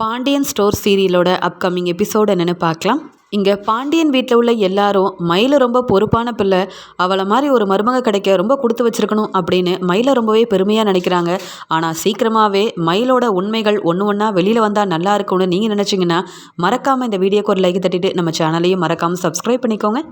Pandian store சீரியலோட upcoming episode என்னென்னு பார்க்கலாம். இங்கே பாண்டியன் வீட்டில் உள்ள எல்லாரும் மயில ரொம்ப பொறுப்பான பிள்ளை அவளை மாதிரி ஒரு மருமக கிடைக்க ரொம்ப கொடுத்து வச்சிருக்கணும் அப்படின்னு மயிலை ரொம்பவே பெருமையாக நினைக்கிறாங்க. ஆனால் சீக்கிரமாகவே மயிலோட உண்மைகள் ஒன்று ஒன்றா வெளியில் வந்தால் நல்லா இருக்கும்னு நீங்கள் நினச்சிங்கன்னா மறக்காமல் இந்த வீடியோக்கு ஒரு லைக் தட்டிட்டு நம்ம சேனலையும் மறக்காமல் சப்ஸ்கிரைப் பண்ணிக்கோங்க.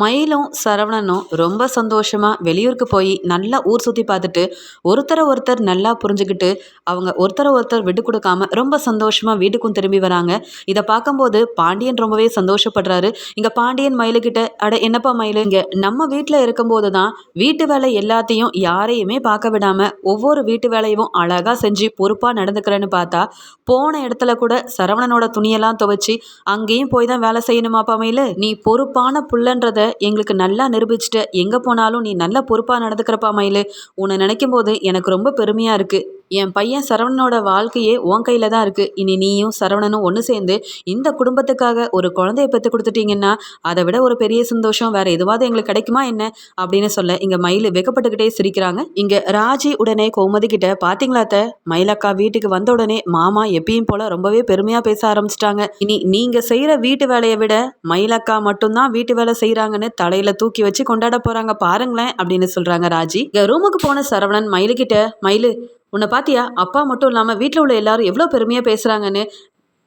மயிலும் சரவணனும் ரொம்ப சந்தோஷமாக வெளியூருக்கு போய் நல்லா ஊர் சுற்றி பார்த்துட்டு ஒருத்தரை ஒருத்தர் நல்லா புரிஞ்சுக்கிட்டு அவங்க ஒருத்தரை ஒருத்தர் விட்டு கொடுக்காம ரொம்ப சந்தோஷமாக வீட்டுக்கும் திரும்பி வராங்க. இதை பார்க்கும்போது பாண்டியன் ரொம்பவே சந்தோஷப்படுறாரு. இங்கே பாண்டியன் மயிலுக்கிட்ட அட என்னப்பா மயில்? இங்கே நம்ம வீட்டில் இருக்கும்போது தான் வீட்டு வேலை எல்லாத்தையும் யாரையுமே பார்க்க விடாமல் ஒவ்வொரு வீட்டு வேலையும் அழகாக செஞ்சு பொறுப்பாக நடந்துக்கிறேன்னு பார்த்தா போன இடத்துல கூட சரவணனோட துணியெல்லாம் துவைச்சி அங்கேயும் போய் தான் வேலை செய்யணுமாப்பா மயில்? நீ பொறுப்பான புள்ளன்றத எங்களுக்கு நல்லா நிரூபிச்சிட்ட எங்கே போனாலும் நீ நல்ல பொறுப்பாக நடந்துக்கிறப்பா மயிலு. உன்னை நினைக்கும் போது எனக்கு ரொம்ப பெருமையாக இருக்குது என் பையன் சரவணனோட வாழ்க்கையே உன் கையில் தான் இருக்குது இனி நீயும் சரவணனும் ஒன்று சேர்ந்து இந்த குடும்பத்துக்காக ஒரு குழந்தைய பெற்று கொடுத்துட்டீங்கன்னா அதை விட ஒரு பெரிய சந்தோஷம் வேறு எதுவாவது எங்களுக்கு கிடைக்குமா என்ன? அப்படின்னு சொல்ல இங்கே மயில் வெக்கப்பட்டுக்கிட்டே சிரிக்கிறாங்க. இங்கே ராஜி உடனே கோமதி கிட்ட பார்த்தீங்களாத்த மயிலக்கா வீட்டுக்கு வந்த உடனே மாமா எப்பயும் போல ரொம்பவே பெருமையாக பேச ஆரம்பிச்சிட்டாங்க. இனி நீங்கள் செய்கிற வீட்டு வேலையை விட மயிலக்கா மட்டும்தான் வீட்டு வேலை செய்கிறாங்கன்னு தலையில் தூக்கி வச்சு கொண்டாட போகிறாங்க பாருங்களேன் அப்படின்னு சொல்கிறாங்க ராஜி. இங்கே ரூமுக்கு போன சரவணன் மயிலுக்கிட்ட மயிலு உன்னை பார்த்தியா அப்பா மட்டும் இல்லாமல் வீட்டில் உள்ள எல்லாரும் எவ்வளோ பெருமையாக பேசுகிறாங்கன்னு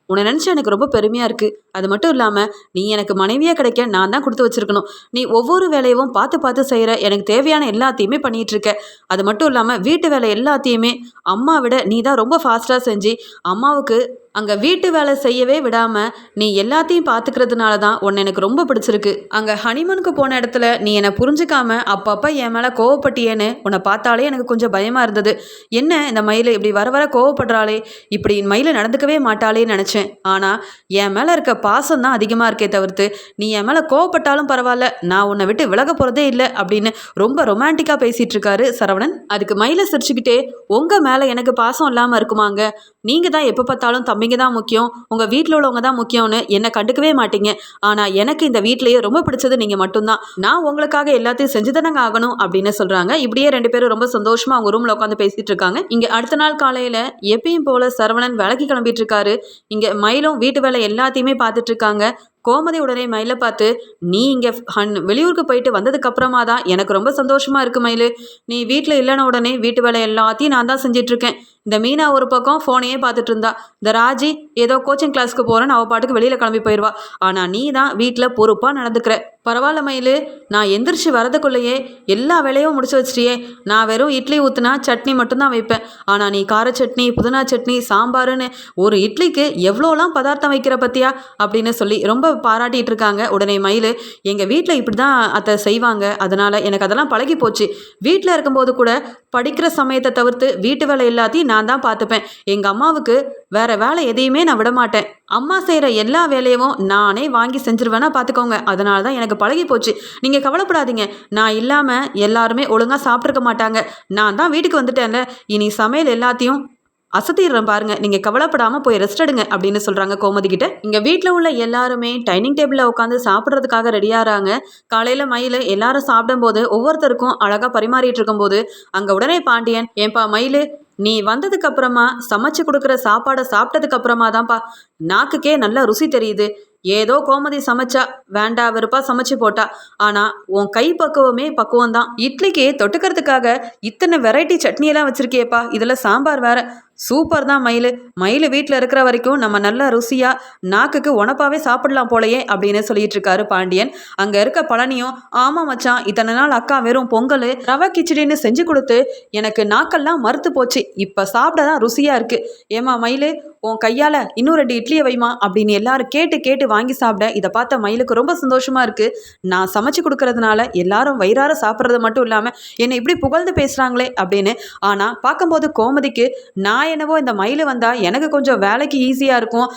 உன்னை நினச்சி எனக்கு ரொம்ப பெருமையாக இருக்குது அது மட்டும் இல்லாமல் நீ எனக்கு மனைவியாக கிடைக்க நான் தான் கொடுத்து வச்சுருக்கணும். நீ ஒவ்வொரு வேலையவும் பார்த்து பார்த்து செய்கிற எனக்கு தேவையான எல்லாத்தையுமே பண்ணிகிட்ருக்க அது மட்டும் இல்லாமல் வீட்டு வேலை எல்லாத்தையுமே அம்மா விட நீ தான் ரொம்ப ஃபாஸ்ட்டாக செஞ்சு அம்மாவுக்கு அங்கே வீட்டு வேலை செய்யவே விடாமல் நீ எல்லாத்தையும் பார்த்துக்கிறதுனால தான் உன்னை எனக்கு ரொம்ப பிடிச்சிருக்கு. அங்கே ஹனிமூனுக்கு போன இடத்துல நீ என்னை புரிஞ்சுக்காம அப்பப்போ என் மேலே கோவப்பட்டியேன்னு உன்னை பார்த்தாலே எனக்கு கொஞ்சம் பயமாக இருந்தது. என்ன இந்த மயில் இப்படி வர வர கோவப்படுறாளே? இப்படி மயில் நடந்துக்கவே மாட்டாளேன்னு நினச்சேன். ஆனால் என் மேலே இருக்க பாசம் தான் அதிகமாக இருக்கே தவிர்த்து நீ என் மேலே கோவப்பட்டாலும் பரவாயில்ல நான் உன்னை விட்டு விலக போகிறதே இல்லை அப்படின்னு ரொம்ப ரொமான்டிக்காக பேசிகிட்டு இருக்காரு சரவணன். அதுக்கு மயிலை சிரிச்சுக்கிட்டே உங்கள் மேலே எனக்கு பாசம் இல்லாமல் இருக்குமாங்க? நீங்கள் தான் எப்போ பார்த்தாலும் நீங்கள் தான் முக்கியம். உங்கள் வீட்டில் உள்ளவங்க தான் முக்கியம்னு என்னை கண்டுக்கவே மாட்டீங்க. ஆனால் எனக்கு இந்த வீட்லேயே ரொம்ப பிடிச்சது நீங்கள் மட்டும்தான். நான் உங்களுக்காக எல்லாத்தையும் செஞ்சு தானங்க ஆகணும் அப்படின்னு சொல்கிறாங்க இப்படியே ரெண்டு பேரும் ரொம்ப சந்தோஷமாக அவங்க ரூமில் உட்காந்து பேசிகிட்டு இருக்காங்க. இங்கே அடுத்த நாள் காலையில் எப்பயும் போல் சரவணன் விளக்கி கிளம்பிட்டு இருக்காரு. இங்கே மயிலும் வீட்டு வேலை எல்லாத்தையுமே பார்த்துட்டு இருக்காங்க. கோமதி உடனே மயிலை பார்த்து நீ இங்கே ஹன் வெளியூருக்கு போயிட்டு வந்ததுக்கு அப்புறமா தான் எனக்கு ரொம்ப சந்தோஷமா இருக்கு மயில். நீ வீட்டில் இல்லைன உடனே வீட்டு வேலை எல்லாத்தையும் நான் தான் செஞ்சிட்ருக்கேன். இந்த மீனா ஒரு பக்கம் ஃபோனையே பார்த்துட்டு இருந்தா இந்த ராஜி ஏதோ கோச்சிங் கிளாஸ்க்கு போகிறேன்னு அவள் பாட்டுக்கு வெளியில் கிளம்பி போயிடுவா ஆனால் நீ தான் வீட்டில் பொறுப்பாக நடந்துக்கிற. பரவாயில்ல மயிலு. நான் எந்திரிச்சு வரதுக்குள்ளேயே எல்லா வேலையும் முடிச்சு வச்சிட்டியே. நான் வெறும் இட்லி ஊற்றுனா சட்னி மட்டும்தான் வைப்பேன். ஆனால் நீ கார சட்னி புதினா சட்னி சாம்பாருன்னு ஒரு இட்லிக்கு எவ்வளோலாம் பதார்த்தம் வைக்கிற பத்தியா? அப்படின்னு சொல்லி ரொம்ப பாராட்டிகிட்டு இருக்காங்க உடனே மயில். எங்கள் வீட்டில் இப்படி தான் அதை செய்வாங்க. அதனால் எனக்கு அதெல்லாம் பழகி போச்சு. வீட்டில் இருக்கும்போது கூட படிக்கிற சமயத்தை தவிர்த்து வீட்டு வேலை எல்லாத்தையும் நான் தான் பார்த்துப்பேன். எங்கள் அம்மாவுக்கு வேறு வேலை எதையுமே நான் விட மாட்டேன். அம்மா செய்கிற எல்லா வேலையும் நானே வாங்கி செஞ்சிருவேனா பார்த்துக்கோங்க அதனால தான் எனக்கு பழகி போச்சு. நீங்கள் கவலைப்படாதீங்க. நான் இல்லாமல் எல்லாருமே ஒழுங்காக சாப்பிட்ருக்க மாட்டாங்க. நான் தான் வீட்டுக்கு வந்துட்டேன்ல. இனி சமையல் எல்லாத்தையும் அசத்திடுறேன் பாருங்க. நீங்கள் கவலைப்படாமல் போய் ரெஸ்ட் எடுங்க அப்படின்னு சொல்கிறாங்க கோமதி கிட்ட. இங்கே வீட்டில் உள்ள எல்லாருமே டைனிங் டேபிளில் உட்காந்து சாப்பிட்றதுக்காக ரெடியாகிறாங்க காலையில் மயில் எல்லாரும் சாப்பிடும்போது ஒவ்வொருத்தருக்கும் அழகாக பரிமாறிட்டு இருக்கும்போது அங்கே உடனே பாண்டியன் ஏன்பா மயில் நீ வந்ததுக்கு அப்புறமா சமைச்சு கொடுக்குற சாப்பாடை சாப்பிட்டதுக்கு அப்புறமா தான்ப்பா. நாக்குக்கே நல்லா ருசி தெரியுது. ஏதோ கோமதி சமைச்சா வேண்டா வெறுப்பா சமைச்சு போட்டா. ஆனா உன் கை பக்குவமே பக்குவம் தான் இட்லிக்கு தொட்டுக்கிறதுக்காக இத்தனை வெரைட்டி சட்னியெல்லாம் வச்சிருக்கியேப்பா. இதில் சாம்பார் வேற. சூப்பர் தான் மயில். மயில் வீட்டில் இருக்கிற வரைக்கும் நம்ம நல்லா ருசியாக நாக்குக்கு உணப்பாவே சாப்பிடலாம் போலையே அப்படின்னு சொல்லிட்டு இருக்காரு பாண்டியன். அங்கே இருக்க பழனியும் ஆமாம் மச்சான் இத்தனை நாள் அக்கா வெறும் பொங்கல் ரவை கிச்சடின்னு செஞ்சு கொடுத்து எனக்கு நாக்கெல்லாம் மறுத்து போச்சு. இப்போ சாப்பிட தான் ருசியாக இருக்குது ஏமா மயில் உன் கையால் இன்னும் ரெண்டு இட்லியை வைமா அப்படின்னு எல்லாரும் கேட்டு கேட்டு வாங்கி சாப்பிட இதை பார்த்த மயிலுக்கு ரொம்ப சந்தோஷமாக இருக்குது நான் சமைச்சு கொடுக்கறதுனால எல்லாரும் வயிறார சாப்பிட்றது மட்டும் இல்லாமல் என்னை இப்படி புகழ்ந்து பேசுகிறாங்களே அப்படின்னு. ஆனால் பார்க்கும்போது கோமதிக்கு நான் என்னவோ இந்த மயில் வந்தால் எனக்கு கொஞ்சம் வேலைக்கு ஈஸியாக இருக்கும்.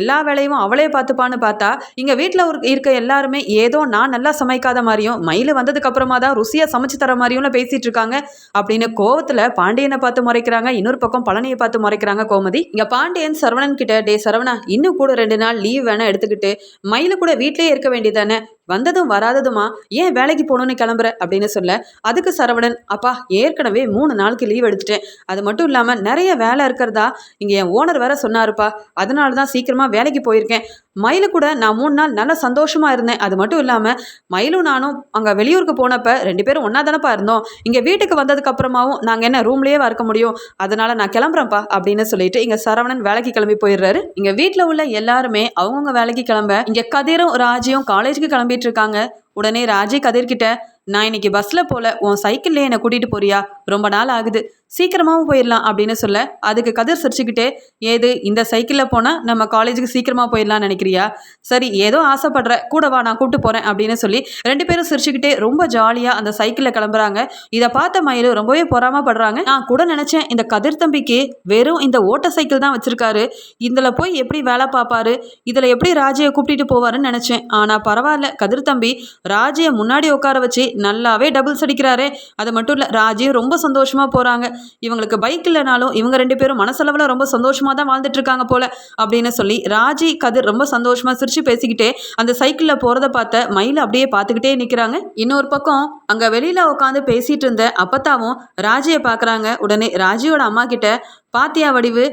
எல்லா வேலையும் அவளே பார்த்துப்பான்னு பார்த்தா இங்கே வீட்டில் இருக்க எல்லாருமே ஏதோ நான் நல்லா சமைக்காத மாதிரியும் மயில் வந்ததுக்கு அப்புறமா தான் ருசியாக சமைச்சு தர மாதிரியும் பேசிகிட்டு இருக்காங்க. அப்படின்னு கோவத்தில் பாண்டியனை பார்த்து முறைக்கிறாங்க. இன்னொரு பக்கம் பழனியை பார்த்து முறைக்கிறாங்க கோமதி. இங்கே பாண்டியன் சரவணன் கிட்ட டே சரவணா இன்னும் கூட ரெண்டு நாள் லீவ் வேணா எடுத்துக்கிட்டு மயில் கூட வீட்டிலே இருக்க வேண்டியதானே வந்ததும் வராததுமா? ஏன் வேலைக்கு போகணுன்னு கிளம்புற? அப்படின்னு சொல்ல அதுக்கு சரவணன் அப்பா ஏற்கனவே மூணு நாளுக்கு லீவ் எடுத்துட்டேன். அது மட்டும் இல்லாமல் நிறைய வேலை இருக்கிறதா? இங்கே என் ஓனர் வேற சொன்னாருப்பா. அதனால தான் சீக்கிரமாக வேலைக்கு போயிருக்கேன். மயிலு கூட நான் மூணு நாள் நல்லா சந்தோஷமா இருந்தேன். அது மட்டும் இல்லாமல் மயிலும் நானும் அங்கே வெளியூருக்கு போனப்ப ரெண்டு பேரும் ஒன்றா தானப்பா இருந்தோம். இங்கே வீட்டுக்கு வந்ததுக்கு அப்புறமாவும் நாங்கள் என்ன ரூம்லேயே இருக்க முடியும்? அதனால நான் கிளம்புறேன்ப்பா அப்படின்னு சொல்லிட்டு இங்கே சரவணன் வேலைக்கு கிளம்பி போயிடுறாரு. இங்கே வீட்டில் உள்ள எல்லாருமே அவங்கவுங்க வேலைக்கு கிளம்ப இங்கே கதிரும் ராஜியும் காலேஜுக்கு கிளம்பிட்டு இருக்காங்க. உடனே ராஜி கதிர்கிட்ட நான் இன்னைக்கு பஸ்ஸில் போல உன் சைக்கிள்லேயே என்னை கூட்டிகிட்டு போறியா? ரொம்ப நாள் ஆகுது. சீக்கிரமாகவும் போயிடலாம் அப்படின்னு சொல்ல அதுக்கு கதிர் சிரிச்சுக்கிட்டே ஏது இந்த சைக்கிளில் போனால் நம்ம காலேஜுக்கு சீக்கிரமாக போயிடலாம்னு நினைக்கிறியா? சரி ஏதோ ஆசைப்படுற கூட வா நான் கூப்பிட்டு போகிறேன் அப்படின்னு சொல்லி ரெண்டு பேரும் சிரிச்சுக்கிட்டே ரொம்ப ஜாலியாக அந்த சைக்கிளில் கிளம்புறாங்க. இதை பார்த்த மயிலு ரொம்பவே பொறாமப்படுறாங்க. நான் கூட நினச்சேன் இந்த கதிர் தம்பிக்கு வெறும் இந்த ஓட்ட சைக்கிள் தான் வச்சுருக்காரு. இதில் போய் எப்படி வேலை பார்ப்பாரு? இதில் எப்படி ராஜையை கூப்பிட்டுட்டு போவாருன்னு நினச்சேன். ஆனால் பரவாயில்ல கதிர் தம்பி ராஜியை முன்னாடி உட்கார வச்சு நல்லாவே டபுள்ஸ் அடிக்கிறாரே. அது மட்டும் இல்லை ராஜி ரொம்ப சந்தோஷமாக போகிறாங்க இவங்களுக்கு பைக் இல்லைனாலும் இவங்க ரெண்டு பேரும் மனசளவில் ரொம்ப சந்தோஷமாக தான் வாழ்ந்துட்டுருக்காங்க போல அப்படின்னு சொல்லி ராஜி கதிர் ரொம்ப சந்தோஷமாக சிரித்து பேசிக்கிட்டே அந்த சைக்கிளில் போகிறத பார்த்த மயில் அப்படியே பார்த்துக்கிட்டே நிற்கிறாங்க இன்னொரு பக்கம் அங்கே வெளியில் உட்காந்து பேசிகிட்டு இருந்த அப்பத்தாவும் ராஜியை பார்க்குறாங்க. உடனே ராஜியோட அம்மா கிட்ட பாத்தியா வடிவு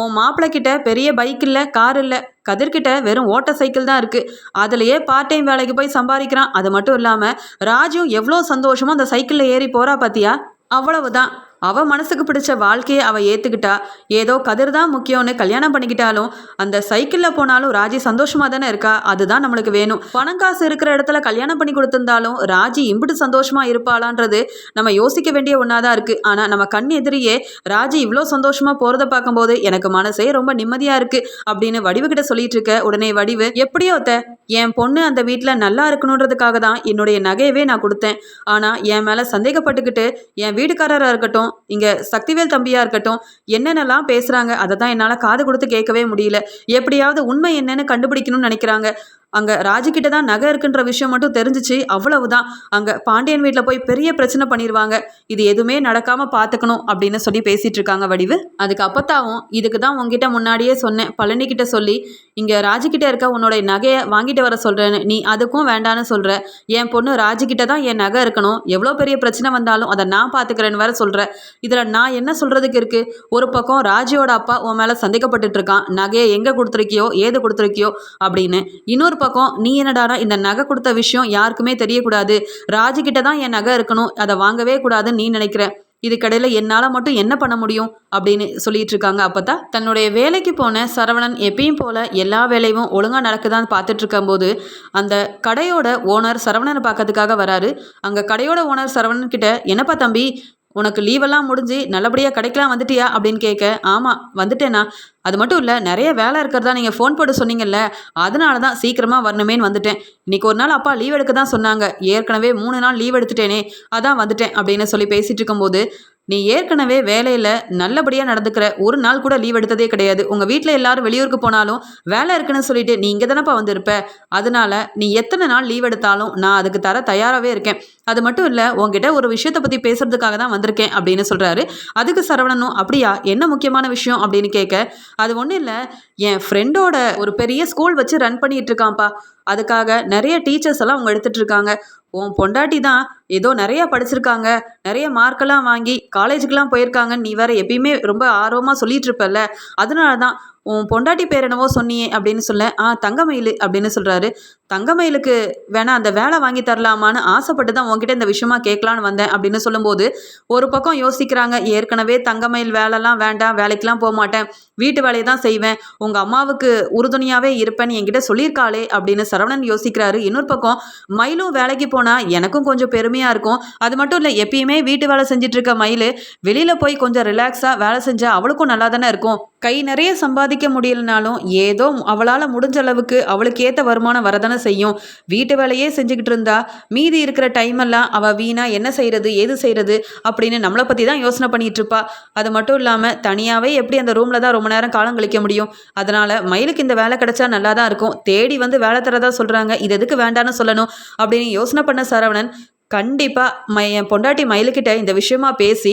உன் மாப்பிள்ளை கிட்ட பெரிய பைக் இல்லை கார் இல்லை. கதிர்கிட்ட வெறும் ஓட்ட சைக்கிள் தான் இருக்குது அதுலேயே பார்ட் டைம் வேலைக்கு போய் சம்பாதிக்கிறான். அது மட்டும் இல்லாமல் ராஜும் எவ்வளோ சந்தோஷமாக அந்த சைக்கிளில் ஏறி போகிறா பாத்தியா? அவ்வளவுதான். அவ மனசுக்கு பிடிச்ச வாழ்க்கையை அவ ஏத்துக்கிட்டா. ஏதோ கதிர் தான் முக்கியம்னு கல்யாணம் பண்ணிக்கிட்டாலும் அந்த சைக்கிள்ல போனாலும் ராஜி சந்தோஷமா தானே இருக்கா? அதுதான் நம்மளுக்கு வேணும். பணம் காசு இருக்கிற இடத்துல கல்யாணம் பண்ணி கொடுத்திருந்தாலும் ராஜி இம்பிட்டு சந்தோஷமா இருப்பாளான்றது நம்ம யோசிக்க வேண்டிய ஒன்றாதான் இருக்கு. ஆனா நம்ம கண் எதிரியே ராஜி இவ்வளோ சந்தோஷமா போறதை பார்க்கும்போது எனக்கு மனசே ரொம்ப நிம்மதியா இருக்கு அப்படின்னு வடிவு கிட்ட சொல்லிட்டு இருக்க உடனே வடிவு எப்படியோ என் பொண்ணு அந்த வீட்டில் நல்லா இருக்கணுன்றதுக்காக தான் என்னுடைய நகையவே நான் கொடுத்தேன். ஆனால் என் மேலே சந்தேகப்பட்டுக்கிட்டு என் வீட்டுக்காரராக இருக்கட்டும் இங்கே சக்திவேல் தம்பியாக இருக்கட்டும் என்னென்னலாம் பேசுகிறாங்க அதை தான் என்னால் காது கொடுத்து கேட்கவே முடியல. எப்படியாவது உண்மை என்னன்னு கண்டுபிடிக்கணும்னு நினைக்கிறாங்க. அங்கே ராஜுக்கிட்ட தான் நகை இருக்குன்ற விஷயம் மட்டும் தெரிஞ்சிச்சு. அவ்வளவுதான். அங்கே பாண்டியன் வீட்டில் போய் பெரிய பிரச்சனை பண்ணிடுவாங்க இது எதுவுமே நடக்காமல் பார்த்துக்கணும் அப்படின்னு சொல்லி பேசிகிட்டு இருக்காங்க வடிவு. அதுக்கு அப்பத்தாவும் இதுக்கு தான் உங்ககிட்ட முன்னாடியே சொன்னேன். பழனிக்கிட்ட சொல்லி இங்கே ராஜுக்கிட்ட இருக்க உன்னோட நகையை வாங்கிட்டு வர சொல்கிறேன்னு நீ அதுக்கும் வேண்டான்னு சொல்கிற என் பொண்ணு ராஜுக்கிட்ட தான் என் நகை இருக்கணும். எவ்வளோ பெரிய பிரச்சனை வந்தாலும் அதை நான் பார்த்துக்கிறேன்னு வேற சொல்கிறேன் இதில் நான் என்ன சொல்கிறதுக்கு இருக்குது ஒரு பக்கம் ராஜியோட அப்பா உன் மேலே சந்தேகப்பட்டுட்டு இருக்கான். நகையை எங்கே கொடுத்துருக்கியோ ஏது கொடுத்துருக்கியோ அப்படின்னு. இன்னொரு பக்கம் நீ என்னடானா இந்த நகை கொடுத்த விஷயம் யாருக்குமே தெரியக்கூடாது. ராஜுக்கிட்ட தான் என் நகை இருக்கணும். அதை வாங்கவே கூடாதுன்னு நீ நினைக்கிற. இதுக்கடையில் என்னால் மட்டும் என்ன பண்ண முடியும்? அப்படின்னு சொல்லிட்டு இருக்காங்க. அப்போ தன்னுடைய வேலைக்கு போன சரவணன் எப்பயும் போல் எல்லா வேலையும் ஒழுங்காக நடக்குதான்னு பார்த்துட்டு இருக்கும்போது அந்த கடையோட ஓனர் சரவணனை பார்க்கறதுக்காக வராரு. அங்கே கடையோட ஓனர் சரவணன் கிட்ட என்னப்பா தம்பி உனக்கு லீவெல்லாம் முடிஞ்சு நல்லபடியாக கிடைக்கலாம் வந்துட்டியா அப்படின்னு கேட்க ஆமாம் வந்துட்டேண்ணா அது மட்டும் இல்லை நிறைய வேலை இருக்கிறதா நீங்கள் ஃபோன் போட்டு சொன்னீங்கல்ல அதனால தான் சீக்கிரமாக வரணுமேன்னு வந்துட்டேன். இன்றைக்கி ஒரு நாள் அப்பா லீவ் எடுக்க தான் சொன்னாங்க. ஏற்கனவே மூணு நாள் லீவ் எடுத்துட்டேனே அதான் வந்துட்டேன் அப்படின்னு சொல்லி பேசிகிட்டு இருக்கும்போது நீ ஏற்கனவே வேலையில் நல்லபடியாக நடந்துக்கிற ஒரு நாள் கூட லீவ் எடுத்ததே கிடையாது. உங்கள் வீட்டில் எல்லாரும் வெளியூருக்கு போனாலும் வேலை இருக்குன்னு சொல்லிட்டு நீ இங்கே தானப்பா வந்திருப்ப. அதனால நீ எத்தனை நாள் லீவ் எடுத்தாலும் நான் அதுக்கு தர தயாராகவே இருக்கேன். அது மட்டும் இல்லை உங்ககிட்ட ஒரு விஷயத்தை பற்றி பேசுறதுக்காக தான் வந்திருக்கேன் அப்படின்னு சொல்கிறாரு அதுக்கு சரவணனும் அப்படியா என்ன முக்கியமான விஷயம்? அப்படின்னு கேட்க அது ஒன்றும் இல்லை என் ஃப்ரெண்டோட ஒரு பெரிய ஸ்கூல் வச்சு ரன் பண்ணிகிட்டு இருக்கான்ப்பா. அதுக்காக நிறைய டீச்சர்ஸ் எல்லாம் அவங்க எடுத்துகிட்டு இருக்காங்க உன் பொண்டாட்டி தான் ஏதோ நிறைய படிச்சிருக்காங்க. நிறைய மார்க்கெல்லாம் வாங்கி காலேஜுக்கெலாம் போயிருக்காங்கன்னு நீ வேற எப்பயுமே ரொம்ப ஆர்வமாக சொல்லிட்டு இருப்பல்ல அதனால தான் உன் பொண்டாட்டி பேர் என்னவோ சொன்னியே அப்படின்னு சொல்ல ஆ தங்கமயில் அப்படின்னு சொல்கிறாரு தங்கமயிலுக்கு வேணா அந்த வேலை வாங்கி தரலாமான்னு ஆசைப்பட்டு தான் உங்ககிட்ட இந்த விஷயமா கேட்கலான்னு வந்தேன் அப்படின்னு சொல்லும்போது ஒரு பக்கம் யோசிக்கிறாங்க ஏற்கனவே தங்கமயில் வேலைலாம் வேண்டாம் வேலைக்கெலாம் போக மாட்டேன் வீட்டு வேலையை தான் செய்வேன் உங்கள் அம்மாவுக்கு உறுதுணையாகவே இருப்பேன்னு என்கிட்ட சொல்லியிருக்காளே அப்படின்னு சரவணன் யோசிக்கிறாரு. இன்னொரு பக்கம் மயிலும் வேலைக்கு போனால் எனக்கும் கொஞ்சம் பெருமையாக இருக்கும். அது மட்டும் இல்லை எப்பயுமே வீட்டு வேலை செஞ்சிட்ருக்க மயில் வெளியில் போய் கொஞ்சம் ரிலாக்ஸாக வேலை செஞ்சால் அவளுக்கும் நல்லா தானே இருக்கும். கை நிறைய சம்பாதிக்க முடியலனாலும் ஏதோ அவளால் முடிஞ்ச அளவுக்கு அவளுக்கு ஏற்ற வருமானம் வரதானே செய்யும். வீட்டு வேலையே செஞ்சுக்கிட்டு இருந்தா மீதி இருக்கிற டைம் எல்லாம் அவள் வீணா என்ன செய்கிறது ஏது செய்கிறது அப்படின்னு நம்மளை பற்றி தான் யோசனை பண்ணிட்டு இருப்பா. அது மட்டும் இல்லாமல் தனியாகவே எப்படி அந்த ரூமில் தான் ரொம்ப நேரம் காலம் கழிக்க முடியும்? அதனால் மயிலுக்கு இந்த வேலை கிடைச்சா நல்லா தான் இருக்கும். தேடி வந்து வேலை தரதா சொல்கிறாங்க இது எதுக்கு வேண்டான்னு சொல்லணும் அப்படின்னு யோசனை பண்ண சரவணன் கண்டிப்பாக மை என் பொண்டாட்டி மயிலுக்கிட்ட இந்த விஷயமா பேசி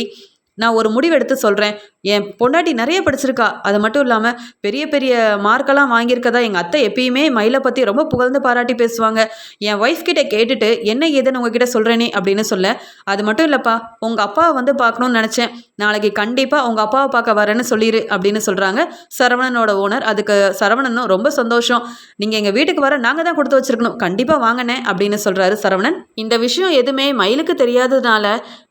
நான் ஒரு முடிவெடுத்து சொல்கிறேன் என் பொண்டாட்டி நிறைய படிச்சிருக்கா. அது மட்டும் இல்லாமல் பெரிய பெரிய மார்க்கெல்லாம் வாங்கியிருக்கதா எங்கள் அத்தை எப்பயுமே மயிலை பற்றி ரொம்ப புகழ்ந்து பாராட்டி பேசுவாங்க. என் ஒய்ஃப் கிட்ட கேட்டுட்டு என்ன ஏதுன்னு உங்ககிட்ட சொல்கிறேனே அப்படின்னு சொல்ல. அது மட்டும் இல்லைப்பா உங்கள் அப்பாவை வந்து பார்க்கணும்னு நினச்சேன். நாளைக்கு கண்டிப்பாக உங்கள் அப்பாவை பார்க்க வரேன்னு சொல்லிடு அப்படின்னு சொல்கிறாங்க சரவணனோட ஓனர் அதுக்கு சரவணனும் ரொம்ப சந்தோஷம். நீங்கள் எங்கள் வீட்டுக்கு வர நாங்கள் தான் கொடுத்து வச்சிருக்கணும். கண்டிப்பாக வாங்கினே அப்படின்னு சொல்கிறாரு சரவணன். இந்த விஷயம் எதுவுமே மயிலுக்கு தெரியாததுனால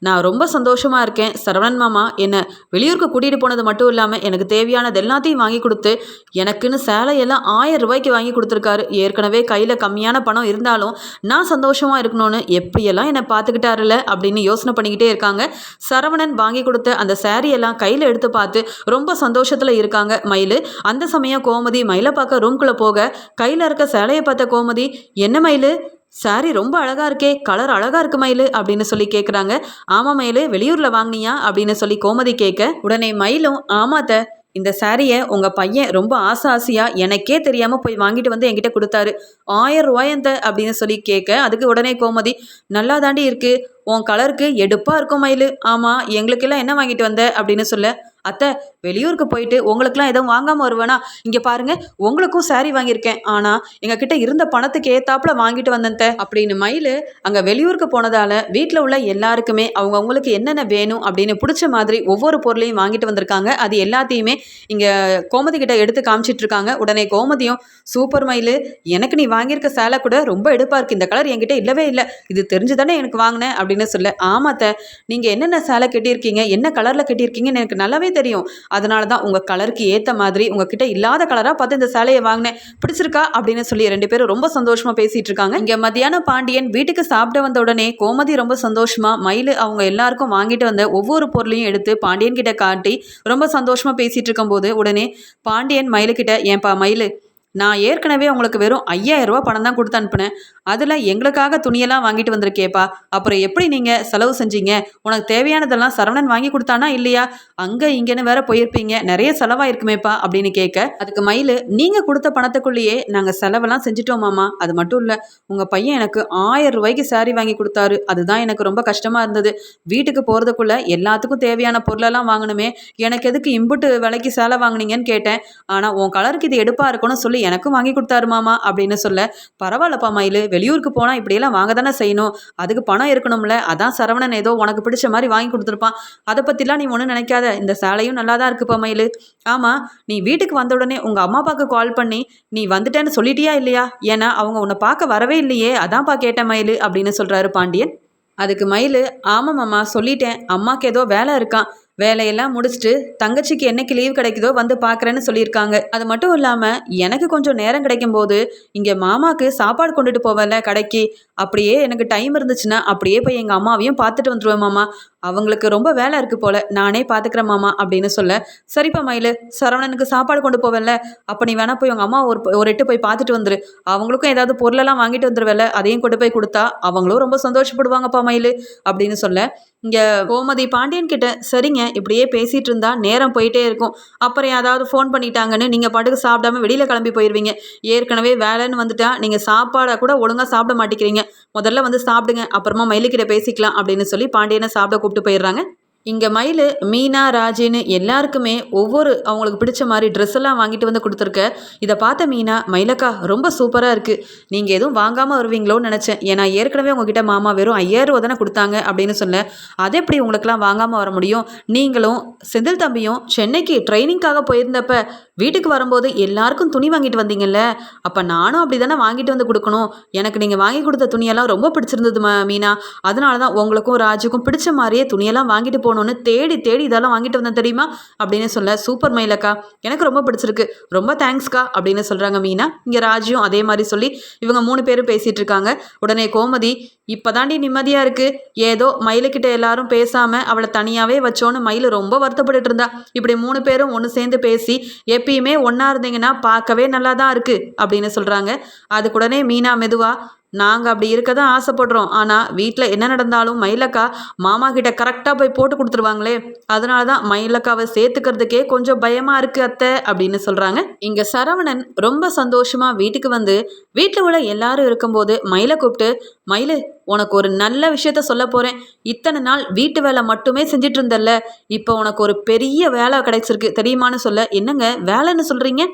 நான் ரொம்ப சந்தோஷமாக இருக்கேன். சரவணன் மாமா என்னை வெளியூருக்கு கூட்டிகிட்டு போனது மட்டும் இல்லாமல் எனக்கு தேவையானது எல்லாத்தையும் வாங்கி கொடுத்து எனக்குன்னு சேலையெல்லாம் ஆயிரம் ரூபாய்க்கு வாங்கி கொடுத்துருக்காரு. ஏற்கனவே கையில் கம்மியான பணம் இருந்தாலும் நான் சந்தோஷமாக இருக்கணும்னு எப்படியெல்லாம் என்னை பார்த்துக்கிட்டாருல அப்படின்னு யோசனை பண்ணிக்கிட்டே இருக்காங்க. சரவணன் வாங்கி கொடுத்த அந்த சேரீயெல்லாம் கையில் எடுத்து பார்த்து ரொம்ப சந்தோஷத்தில் இருக்காங்க. மயில் அந்த சமயம் கோமதி மயிலை பார்க்க ரூம்குள்ளே போக கையில் இருக்க சேலையை பார்த்த கோமதி என்ன மயில்? சாரி ரொம்ப அழகா இருக்கே கலர் அழகா இருக்கு மயிலு அப்படின்னு சொல்லி கேட்குறாங்க ஆமா மயிலு வெளியூர்ல வாங்கினியா அப்படின்னு சொல்லி கோமதி கேட்க உடனே மயிலும் ஆமாத்த இந்த சாரியை உங்கள் பையன் ரொம்ப ஆசை ஆசையாக எனக்கே தெரியாமல் போய் வாங்கிட்டு வந்து என்கிட்ட கொடுத்தாரு. ஆயிரம் ரூபாயந்த அப்படின்னு சொல்லி கேட்க அதுக்கு உடனே கோமதி நல்லா தாண்டி இருக்கு. உன் கலருக்கு எடுப்பாக இருக்கும் மயில். ஆமாம் எங்களுக்கெல்லாம் என்ன வாங்கிட்டு வந்த அப்படின்னு சொல்ல. அத்தை வெளியூருக்கு போயிட்டு உங்களுக்குலாம் எதுவும் வாங்காமல் வருவேனா? இங்கே பாருங்க உங்களுக்கும் saree வாங்கியிருக்கேன். ஆனால் எங்ககிட்ட இருந்த பணத்துக்கு ஏத்தாப்புல வாங்கிட்டு வந்தேன்த்த அப்படின்னு மயில் அங்கே வெளியூருக்கு போனதால வீட்டில் உள்ள எல்லாருக்குமே அவங்க அவங்களுக்கு என்னென்ன வேணும் அப்படின்னு பிடிச்ச மாதிரி ஒவ்வொரு பொருளையும் வாங்கிட்டு வந்திருக்காங்க. அது எல்லாத்தையுமே இங்கே கோமதி கிட்ட எடுத்து காமிச்சிட்டு இருக்காங்க. உடனே கோமதியும் சூப்பர் மயில் எனக்கு நீ வாங்கியிருக்க சேலை கூட ரொம்ப எடுப்பாக இருக்கு. இந்த கலர் என்கிட்ட இல்லவே இல்லை. இது தெரிஞ்சு தானே எனக்கு வாங்கினேன் அப்படின்னு சொல்ல ஆமாத்த நீங்கள் என்னென்ன சேலை கட்டியிருக்கீங்க? என்ன கலரில் கட்டியிருக்கீங்கன்னு எனக்கு நல்லாவே தெரியும். அதனால தான் உங்கள் கலருக்கு ஏற்ற மாதிரி உங்ககிட்ட இல்லாத கலராக பார்த்து இந்த சேலையை வாங்கினேன். பிடிச்சிருக்கா? அப்படின்னு சொல்லி ரெண்டு பேரும் ரொம்ப சந்தோஷமாக பேசிகிட்டு இருக்காங்க. இங்கே மத்தியானம் பாண்டியன் வீட்டுக்கு சாப்பிட வந்த உடனே கோமதி ரொம்ப சந்தோஷமாக மயில் அவங்க எல்லாருக்கும் வாங்கிட்டு வந்த ஒவ்வொரு பொருளையும் எடுத்து பாண்டியன் கிட்ட காட்டி ரொம்ப சந்தோஷமாக பேசிகிட்டு இருக்கும்போது உடனே பாண்டியன் மயிலுக்கிட்ட ஏன்பா மயில் நான் ஏற்கனவே உங்களுக்கு வெறும் ஐயாயிரம் ரூபா பணம் தான் கொடுத்து அனுப்பினேன். அதில் எங்களுக்காக துணியெல்லாம் வாங்கிட்டு வந்திருக்கேப்பா. அப்புறம் எப்படி நீங்கள் செலவு செஞ்சீங்க? உனக்கு தேவையானதெல்லாம் சரவணன் வாங்கி கொடுத்தானா இல்லையா? அங்கே இங்கேன்னு வேற போயிருப்பீங்க. நிறைய செலவாயிருக்குமேப்பா அப்படின்னு கேட்க அதுக்கு மயில் நீங்கள் கொடுத்த பணத்துக்குள்ளேயே நாங்கள் செலவெல்லாம் செஞ்சிட்டோம் மாமா அது மட்டும் இல்லை உங்கள் பையன் எனக்கு ஆயிரம் ரூபாய்க்கு saree வாங்கி கொடுத்தாரு. அதுதான் எனக்கு ரொம்ப கஷ்டமாக இருந்தது. வீட்டுக்கு போகிறதுக்குள்ளே எல்லாத்துக்கும் தேவையான பொருளெல்லாம் வாங்கணுமே. எனக்கு எதுக்கு இம்புட்டு விலைக்கு சேலை வாங்குனீங்கன்னு கேட்டேன். ஆனால் உன் கலருக்கு இது எடுப்பாக இருக்கணும்னு சொல்லி எனக்கும் வாங்கி கொடுத்தாரு மாமா அப்படின்னு சொல்ல பரவாயில்லப்பா மயில் வெளியூருக்கு போனால் இப்படியெல்லாம் வாங்க தானே செய்யணும்? அதுக்கு பணம் இருக்கணும்ல. அதான் சரவணன் ஏதோ உனக்கு பிடிச்ச மாதிரி வாங்கி கொடுத்துருப்பான். அதை பற்றிலாம் நீ ஒன்றும் நினைக்காத. இந்த சேலையும் நல்லா தான் இருக்குப்பா மயில் ஆமாம் நீ வீட்டுக்கு வந்த உடனே உங்கள் அம்மா அப்பாவுக்கு கால் பண்ணி நீ வந்துட்டேன்னு சொல்லிட்டியா இல்லையா? ஏன்னா அவங்க உன்னை பார்க்க வரவே இல்லையே. அதான்ப்பா கேட்டேன் மயில் அப்படின்னு சொல்கிறாரு பாண்டியன். அதுக்கு மயில் ஆமாம் மாமா சொல்லிட்டேன். அம்மாவுக்கு ஏதோ வேலை இருக்கான். வேலையெல்லாம் முடிச்சுட்டு தங்கச்சிக்கு என்னைக்கு லீவ் கிடைக்குதோ வந்து பார்க்குறேன்னு சொல்லியிருக்காங்க. அது மட்டும் இல்லாமல் எனக்கு கொஞ்சம் நேரம் கிடைக்கும் போது இங்கே மாமாவுக்கு சாப்பாடு கொண்டுட்டு போவேன்ல கடைக்கு. அப்படியே எனக்கு டைம் இருந்துச்சுன்னா அப்படியே போய் எங்கள் அம்மாவையும் பார்த்துட்டு வந்துடுவேன் மாமா. அவங்களுக்கு ரொம்ப வேலை இருக்குது போல. நானே பார்த்துக்கிறேன் மாமா அப்படின்னு சொல்ல சரிப்பா மயில் சரவணனுக்கு சாப்பாடு கொண்டு போவேன்ல. அப்போ நீ வேணா போய் உங்கள் அம்மா ஒரு ஒரு எட்டு போய் பார்த்துட்டு வந்துரு. அவங்களுக்கும் ஏதாவது பொருளெல்லாம் வாங்கிட்டு வந்துருவேல அதையும் கொண்டு போய் கொடுத்தா அவங்களும் ரொம்ப சந்தோஷப்படுவாங்கப்பா மயில் அப்படின்னு சொல்ல இங்கே கோமதி பாண்டியன் கிட்ட சரிங்க இப்படியே பேசிகிட்டு இருந்தா நேரம் போயிட்டே இருக்கும். அப்புறம் ஏதாவது ஃபோன் பண்ணிட்டாங்கன்னு நீங்கள் பாட்டுக்கு சாப்பிடாம வெளியில் கிளம்பி போயிடுவீங்க ஏற்கனவே வேலைன்னு வந்துட்டா நீங்கள் சாப்பாடை கூட ஒழுங்காக சாப்பிட மாட்டேங்கிறீங்க. முதல்ல வந்து சாப்பிடுங்க அப்புறமா மயிலுக்கிட்ட பேசிக்கலாம் அப்படின்னு சொல்லி பாண்டியனை சாப்பிட கூப்பிட்டு போயிடுறாங்க. இங்கே மயில் மீனா ராஜின்னு எல்லாருக்குமே ஒவ்வொரு அவங்களுக்கு பிடிச்ச மாதிரி ட்ரெஸ் எல்லாம் வாங்கிட்டு வந்து கொடுத்துருக்க. இதை பார்த்த மீனா மயிலக்கா ரொம்ப சூப்பராக இருக்குது நீங்கள் எதுவும் வாங்காமல் வருவீங்களோன்னு நினச்சேன். ஏன்னா ஏற்கனவே உங்ககிட்ட மாமா வெறும் ஐயாயிரம் ரூபா தானே கொடுத்தாங்க அப்படின்னு சொன்ன அது எப்படி உங்களுக்கெல்லாம் வாங்காமல் வர முடியும்? நீங்களும் செந்தில் தம்பியும் சென்னைக்கு ட்ரைனிங்காக போயிருந்தப்ப வீட்டுக்கு வரும்போது எல்லாருக்கும் துணி வாங்கிட்டு வந்தீங்கல்ல? அப்போ நானும் அப்படி தானே வாங்கிட்டு வந்து கொடுக்கணும். எனக்கு நீங்கள் வாங்கி கொடுத்த துணியெல்லாம் ரொம்ப பிடிச்சிருந்தது ம மீனா. அதனால தான் உங்களுக்கும் ராஜுக்கும் பிடிச்ச மாதிரியே துணியெல்லாம் வாங்கிட்டு போகணுன்னு தேடி தேடி இதெல்லாம் வாங்கிட்டு வந்தேன் தெரியுமா? அப்படின்னு சொல்ல சூப்பர் மயிலக்கா எனக்கு ரொம்ப பிடிச்சிருக்கு. ரொம்ப தேங்க்ஸ்க்கா அப்படின்னு சொல்கிறாங்க மீனா. இங்கே ராஜியும் அதே மாதிரி சொல்லி இவங்க மூணு பேரும் பேசிகிட்டு இருக்காங்க. உடனே கோமதி இப்போ தாண்டி நிம்மதியாக இருக்குது ஏதோ மயிலுக்கிட்ட எல்லாரும் பேசாமல் அவளை தனியாகவே வச்சோன்னு மயில் ரொம்ப வருத்தப்பட்டுட்டு இருந்தா. இப்படி மூணு பேரும் ஒன்று சேர்ந்து பேசி எப்பயுமே ஒன்றா இருந்தீங்கன்னா பார்க்கவே நல்லா தான் இருக்குது அப்படின்னு சொல்கிறாங்க அதுக்குடனே மீனா மெதுவா நாங்கள் அப்படி இருக்க தான் ஆசைப்படுறோம். ஆனால் வீட்டில் என்ன நடந்தாலும் மயிலக்கா மாமா கிட்ட கரெக்டாக போய் போட்டு கொடுத்துருவாங்களே. அதனால தான் மயிலக்காவை சேர்த்துக்கிறதுக்கே கொஞ்சம் பயமாக இருக்குது அத்தை அப்படின்னு சொல்கிறாங்க இங்கே சரவணன் ரொம்ப சந்தோஷமாக வீட்டுக்கு வந்து வீட்டில் உள்ள எல்லாரும் இருக்கும்போது மயிலை கூப்பிட்டு மயிலு உனக்கு ஒரு நல்ல விஷயத்த சொல்ல போகிறேன் இத்தனை நாள் வீட்டு வேலை மட்டுமே செஞ்சிட்டு இருந்தல்ல. இப்போ உனக்கு ஒரு பெரிய வேலை கிடைச்சிருக்கு. தெரியுமான்னு சொல்ல என்னங்க வேலைன்னு சொல்கிறீங்க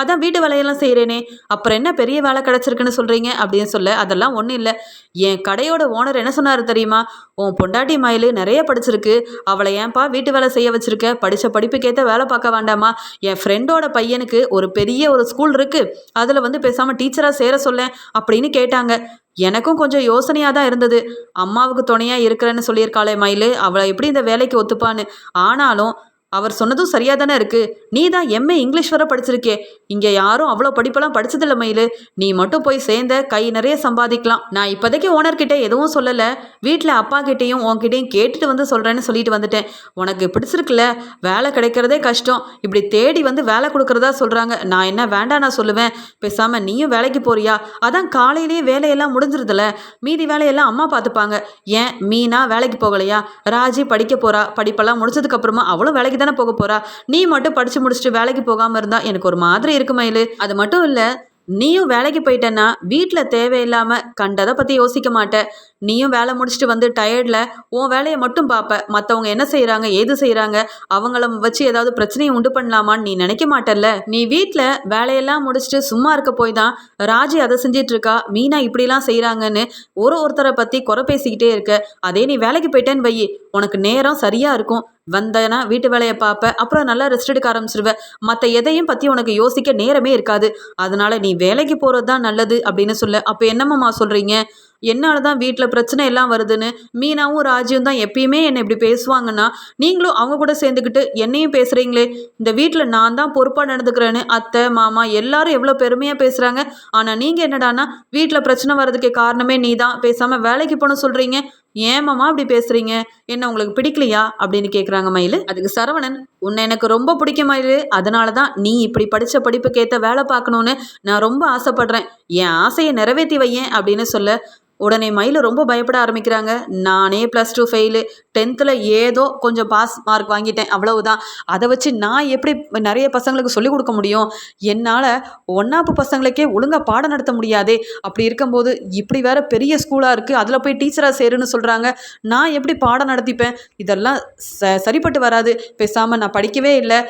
அதான் வீட்டு வேலையெல்லாம் செய்கிறேனே அப்புறம் என்ன பெரிய வேலை கிடச்சிருக்குன்னு சொல்கிறீங்க அப்படின்னு சொல்ல அதெல்லாம் ஒன்றும் இல்லை. என் கடையோட ஓனர் என்ன சொன்னார் தெரியுமா? உன் பொண்டாட்டி மயில் நிறைய படிச்சிருக்கு. அவளை ஏன்பா வீட்டு வேலை செய்ய வச்சுருக்க? படித்த படிப்புக்கேற்ற வேலை பார்க்க வேண்டாமா? என் ஃப்ரெண்டோட பையனுக்கு ஒரு பெரிய ஒரு ஸ்கூல் இருக்குது அதில் வந்து பேசாமல் டீச்சராக சேர சொல்ல அப்படின்னு கேட்டாங்க. எனக்கும் கொஞ்சம் யோசனையாக தான் இருந்தது. அம்மாவுக்கு துணையாக இருக்கிறேன்னு சொல்லியிருக்காளே மயில். அவளை எப்படி இந்த வேலைக்கு ஒத்துப்பான்னு. ஆனாலும் அவர் சொன்னதும் சரியாக தானே இருக்குது நீ தான் எம்ஏ இங்கிலீஷ் வர படிச்சிருக்கே. இங்கே யாரும் அவ்வளோ படிப்பெல்லாம் படிச்சதில்ல மயில். நீ மட்டும் போய் சேர்ந்த கை நிறைய சம்பாதிக்கலாம். நான் இப்போதைக்கு ஓனர்கிட்ட எதுவும் சொல்லலை. வீட்டில் அப்பா கிட்டேயும் உன்கிட்டயும் கேட்டுட்டு வந்து சொல்கிறேன்னு சொல்லிட்டு வந்துட்டேன். உனக்கு பிடிச்சிருக்குல்ல? வேலை கிடைக்கிறதே கஷ்டம். இப்படி தேடி வந்து வேலை கொடுக்குறதா சொல்கிறாங்க நான் என்ன வேண்டாம் நான் சொல்லுவேன். பேசாமல் நீயும் வேலைக்கு போறியா? அதான் காலையிலேயே வேலையெல்லாம் முடிஞ்சிருதுல மீதி வேலையெல்லாம் அம்மா பார்த்துப்பாங்க. ஏன் மீனா வேலைக்கு போகலையா? ராஜி படிக்க போகிறா படிப்பெல்லாம் முடிச்சதுக்கப்புறமா அவளும் வேலைக்கு தானே போக போகிறா நீ மட்டும் படித்து முடிச்சுட்டு வேலைக்கு போகாமல் இருந்தால் எனக்கு ஒரு மாதிரி இருக்கு மயிலு. அது மட்டும் இல்லை நீயும் வேலைக்கு போயிட்டேன்னா வீட்டில் தேவையில்லாமல் கண்டதை பற்றி யோசிக்க மாட்ட. நீயும் வேலை முடிச்சுட்டு வந்து டயர்டில் உன் வேலையை மட்டும் பார்ப்ப. மற்றவங்க என்ன செய்கிறாங்க ஏது செய்கிறாங்க அவங்கள வச்சு ஏதாவது பிரச்சனையை உண்டு பண்ணலாமான்னு நீ நினைக்க மாட்டல்ல. நீ வீட்டில் வேலையெல்லாம் முடிச்சுட்டு சும்மா இருக்க போய் தான் ராஜி அதை செஞ்சிட்டு இருக்கா மீனா இப்படிலாம் செய்கிறாங்கன்னு ஒரு ஒருத்தரை பற்றி குறை பேசிக்கிட்டே இருக்க. அதே நீ வேலைக்கு போயிட்டேன்னு வை உனக்கு நேரம் சரியாக இருக்கும். வந்தேன்னா வீட்டு வேலையை பார்ப்ப அப்புறம் நல்லா ரெஸ்ட் எடுக்க ஆரம்பிச்சிருவ. மற்ற எதையும் பற்றி உனக்கு யோசிக்க நேரமே இருக்காது. அதனால நீ வேலைக்கு போகிறது தான் நல்லது அப்படின்னு சொல்ல. அப்போ என்னம்மாம்மா சொல்கிறீங்க என்னால் தான் வீட்டில் பிரச்சனை எல்லாம் வருதுன்னு மீனாவும் ராஜியும் தான் எப்பயுமே என்னை இப்படி பேசுவாங்கன்னா நீங்களும் அவங்க கூட சேர்ந்துக்கிட்டு என்னையும் பேசுகிறீங்களே இந்த வீட்டில் நான் தான் பொறுப்பாக நடந்துக்கிறேன்னு அத்தை மாமா எல்லாரும் எவ்வளோ பெருமையாக பேசுகிறாங்க ஆனால் நீங்கள் என்னடானா வீட்டில் பிரச்சனை வர்றதுக்கு காரணமே நீ தான் பேசாமல் வேலைக்கு போன சொல்கிறீங்க ஏமாமா அப்படி பேசுகிறீங்க என்ன உங்களுக்கு பிடிக்கலையா? அப்படின்னு கேட்குறாங்க மயில். அதுக்கு சரவணன் உன்னை எனக்கு ரொம்ப பிடிக்கும் மயில். அதனால தான் நீ இப்படி படித்த படிப்புக்கேற்ற வேலை பார்க்கணுன்னு நான் ரொம்ப ஆசைப்படுறேன். என் ஆசையை நிறைவேற்றி வையேன் அப்படின்னு சொல்ல உடனே மயில ரொம்ப பயப்பட ஆரம்பிக்கிறாங்க. நானே ப்ளஸ் டூ ஃபெயிலு டென்த்தில் ஏதோ கொஞ்சம் பாஸ் மார்க் வாங்கிட்டேன் அவ்வளவுதான். அதை வச்சு நான் எப்படி நிறைய பசங்களுக்கு சொல்லிக் கொடுக்க முடியும்? என்னால் ஒன்றாப்பு பசங்களுக்கே ஒழுங்காக பாடம் நடத்த முடியாதே. அப்படி இருக்கும்போது இப்படி வேற பெரிய ஸ்கூலாக இருக்குது அதில் போய் டீச்சராக சேருன்னு சொல்கிறாங்க நான் எப்படி பாடம் நடத்திப்பேன்? இதெல்லாம் ச சரிப்பட்டு வராது. பேசாமல் நான் படிக்கவே இல்லை.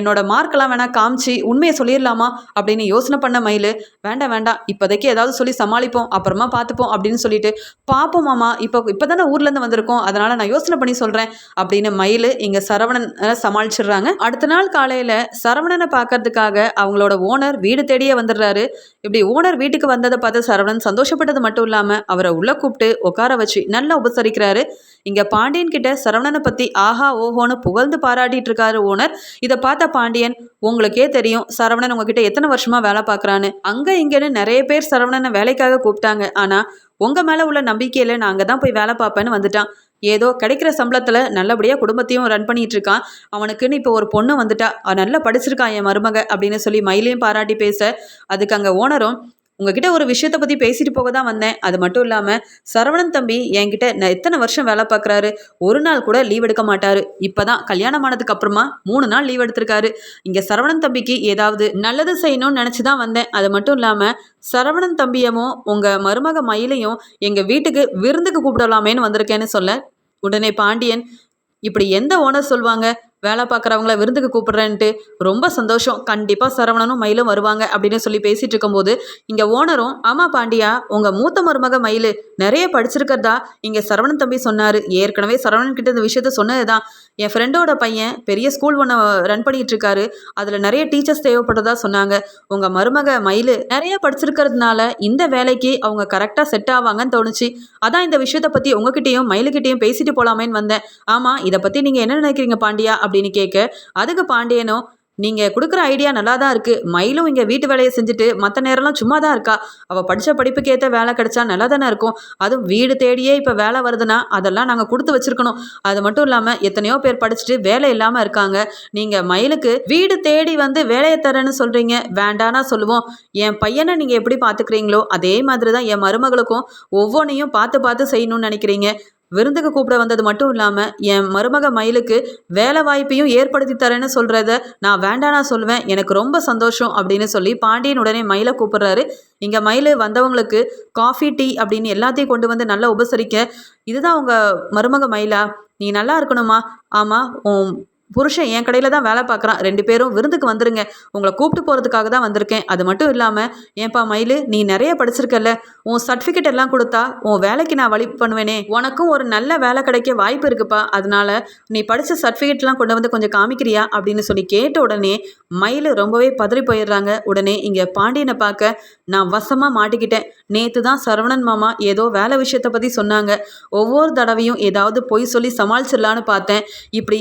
என்னோட மார்க்கெல்லாம் வேணால் காமிச்சு உண்மையை சொல்லிடலாமா? அப்படின்னு யோசனை பண்ண மயில் வேண்டாம் வேண்டாம். இப்போதைக்கு ஏதாவது சொல்லி சமாளிப்போம். அப்புறமா பார்த்துப்போம். அப்படின்னு சொல்லிட்டு பார்ப்போம் மாமா இப்போ இப்போ தானே ஊர்லேருந்து வந்திருக்கோம் அதனால் நான் யோசனை பண்ணி சொல்கிறேன் அப்படின்னு மயில் இங்கே சரவணன் சமாளிச்சிடுறாங்க. அடுத்த நாள் காலையில் சரவணனை பார்க்கறதுக்காக அவங்களோட ஓனர் வீடு தேடியே வந்துடுறாரு. இப்படி ஓனர் வீட்டுக்கு வந்ததை பார்த்து சரவணன் சந்தோஷப்பட்டது மட்டும் இல்லாமல் அவரை உள்ளே கூப்பிட்டு உட்கார வச்சு நல்லா உபசரிக்கிறாரு. இங்கே பாண்டியன் கிட்ட சரவணனை பற்றி ஆஹா ஓஹோன்னு புகழ்ந்து பாராட்டிட்டு இருக்காரு ஓனர். இதை பார்த்த பாண்டியன் உங்களுக்கே தெரியும் சரவணன் உங்ககிட்ட எத்தனை வருஷமா வேலை பார்க்குறான்னு. அங்கே இங்கேன்னு நிறைய பேர் சரவணனை வேலைக்காக கூப்பிட்டாங்க. ஆனால் உங்கள் மேலே உள்ள நம்பிக்கையில் நான் அங்கே தான் போய் வேலை பார்ப்பேன்னு வந்துட்டான். ஏதோ கிடைக்கிற சம்பளத்தில் நல்லபடியாக குடும்பத்தையும் ரன் பண்ணிட்டு இருக்கான். அவனுக்குன்னு இப்போ ஒரு பொண்ணு வந்துட்டா. அவன் நல்லா படிச்சிருக்கான் என் மருமக அப்படின்னு சொல்லி மயிலையும் பாராட்டி பேச அதுக்கு அங்கே ஓனரும் உங்ககிட்ட ஒரு விஷயத்தை பற்றி பேசிட்டு போக தான் வந்தேன். அது மட்டும் இல்லாமல் சரவணன் தம்பி என்கிட்ட நான் எத்தனை வருஷம் வேலை பார்க்குறாரு ஒரு நாள் கூட லீவ் எடுக்க மாட்டாரு. இப்போ தான் கல்யாணம் ஆனதுக்கு அப்புறமா மூணு நாள் லீவ் எடுத்திருக்காரு. இங்கே சரவணன் தம்பிக்கு ஏதாவது நல்லது செய்யணும்னு நினச்சி தான் வந்தேன். அது மட்டும் இல்லாமல் சரவணன் தம்பியமும் உங்கள் மருமக மயிலையும் எங்கள் வீட்டுக்கு விருந்துக்கு கூப்பிடலாமேன்னு வந்திருக்கேன்னு சொல்ல உடனே பாண்டியன் இப்படி எந்த ஓனர் சொல்லுவாங்க வேலை பார்க்குறவங்கள விருந்துக்கு கூப்பிட்றேன்ட்டு ரொம்ப சந்தோஷம். கண்டிப்பாக சரவணனும் மயிலும் வருவாங்க அப்படின்னு சொல்லி பேசிகிட்டு இருக்கும்போது இங்கே ஓனரும் ஆமாம் பாண்டியா உங்கள் மூத்த மருமக மயில் நிறைய படிச்சிருக்கிறதா? இங்கே சரவணன் தம்பி சொன்னார். ஏற்கனவே சரவணன் கிட்ட இந்த விஷயத்த சொன்னது தான் என் ஃப்ரெண்டோட பையன் பெரிய ஸ்கூல் ஒன்று ரன் பண்ணிட்டு இருக்காரு. அதில் நிறைய டீச்சர்ஸ் தேவைப்பட்டதா சொன்னாங்க. உங்கள் மருமக மயில் நிறைய படிச்சிருக்கிறதுனால இந்த வேலைக்கு அவங்க கரெக்டாக செட் ஆவாங்கன்னு தோணுச்சு. அதான் இந்த விஷயத்தை பற்றி உங்ககிட்டயும் மயிலுக்கிட்டேயும் பேசிட்டு போகலாமேன்னு வந்தேன். ஆமாம் இதை பற்றி நீங்கள் என்ன நினைக்கிறீங்க பாண்டியா? அப்படின்னு கேட்க அதுக்கு பாண்டியனும் நீங்கள் கொடுக்குற ஐடியா நல்லா தான் இருக்குது மயிலும் இங்கே வீட்டு வேலையை செஞ்சுட்டு மற்ற நேரம்லாம் சும்மா தான் இருக்கா? அவள் படித்த படிப்புக்கு ஏற்ற வேலை கிடைச்சா நல்லா தானே இருக்கும். அதுவும் வீடு தேடியே இப்போ வேலை வருதுன்னா அதெல்லாம் நாங்கள் கொடுத்து வச்சுருக்கணும். அது மட்டும் இல்லாமல் எத்தனையோ பேர் படிச்சுட்டு வேலை இல்லாமல் இருக்காங்க. நீங்கள் மயிலுக்கு வீடு தேடி வந்து வேலையை தரேன்னு சொல்கிறீங்க வேண்டானா சொல்லுவோம். என் பையனை நீங்கள் எப்படி பார்த்துக்கிறீங்களோ அதே மாதிரி தான் என் மருமகளுக்கும் ஒவ்வொன்றையும் பார்த்து பார்த்து செய்யணும்னு நினைக்கிறீங்க. விருந்துக்கு கூப்பிட வந்தது மட்டும் இல்லாமல் என் மருமக மயிலுக்கு வேலை வாய்ப்பையும் ஏற்படுத்தி தரேன்னு சொல்கிறத நான் வேண்டானா சொல்லுவேன் எனக்கு ரொம்ப சந்தோஷம் அப்படின்னு சொல்லி பாண்டியன் உடனே மயிலை கூப்பிட்றாரு. இங்கே மயில் வந்தவங்களுக்கு காஃபி டீ அப்படின்னு எல்லாத்தையும் கொண்டு வந்து நல்லா உபசரிக்க இதுதான் உங்கள் மருமக மயிலா? நீ நல்லா இருக்கணுமா? ஆமாம் உன் புருஷன் என் கடையில் தான் வேலை பார்க்குறான். ரெண்டு பேரும் விருந்துக்கு வந்துருங்க. உங்களை கூப்பிட்டு போகிறதுக்காக தான் வந்திருக்கேன். அது மட்டும் இல்லாமல் ஏன்பா மயில் நீ நிறைய படிச்சிருக்கல்ல. உன் சர்டிஃபிகேட் எல்லாம் கொடுத்தா உன் வேலைக்கு நான் வழி பண்ணுவேனே. உனக்கும் ஒரு நல்ல வேலை கிடைக்க வாய்ப்பு இருக்குப்பா. அதனால நீ படித்த சர்டிஃபிகேட்லாம் கொண்டு வந்து கொஞ்சம் காமிக்கிறியா? அப்படின்னு சொல்லி கேட்ட உடனே மயில் ரொம்பவே பதறி போயிடுறாங்க. உடனே இங்கே பாண்டியனை பார்க்க நான் வசமாக மாட்டிக்கிட்டேன். நேற்று தான் சரவணன் மாமா ஏதோ வேலை விஷயத்தை பற்றி சொன்னாங்க. ஒவ்வொரு தடவையும் ஏதாவது பொய் சொல்லி சமாளிச்சிடலான்னு பார்த்தேன். இப்படி